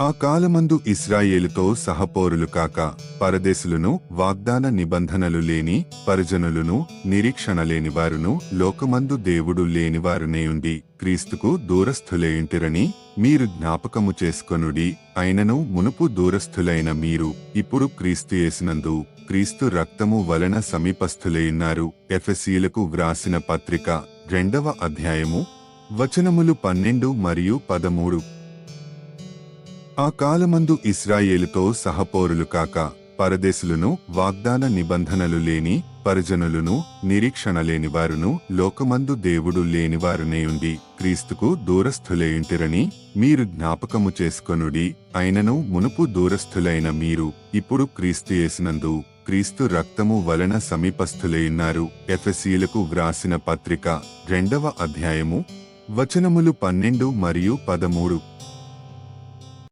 ఆ కాలమందు ఇస్రాయేలుతో సహపోరులు కాక పరదేశులను వాగ్దాన నిబంధనలు లేని పరిజనులను నిరీక్షణ లేనివారును లోకమందు దేవుడు లేనివారునేయుండి క్రీస్తుకు దూరస్థులేయుంటిరని మీరు జ్ఞాపకము చేసుకొనుడి. అయినను మునుపు దూరస్థులైన మీరు ఇప్పుడు క్రీస్తు యేసినందు క్రీస్తు రక్తము వలన సమీపస్థులైయున్నారు. ఎఫెసీలకు వ్రాసిన పత్రిక రెండవ అధ్యాయము వచనములు పన్నెండు మరియు పదమూడు. ఆ కాలమందు ఇస్రాయేలుతో సహపోరులు కాక పరదేశులను వాగ్దాన నిబంధనలు లేని పరిజనులను నిరీక్షణ లేనివారును లోకమందు దేవుడు లేనివారునేయుండి క్రీస్తుకు దూరస్థులేయుంటిరని మీరు జ్ఞాపకము చేసుకొనుడి అయినను మునుపు దూరస్థులైన మీరు ఇప్పుడు క్రీస్తు యేసినందు క్రీస్తు రక్తము వలన సమీపస్థులైయున్నారు. ఎఫెసీలకు వ్రాసిన పత్రిక రెండవ అధ్యాయము వచనములు పన్నెండు మరియు పదమూడు.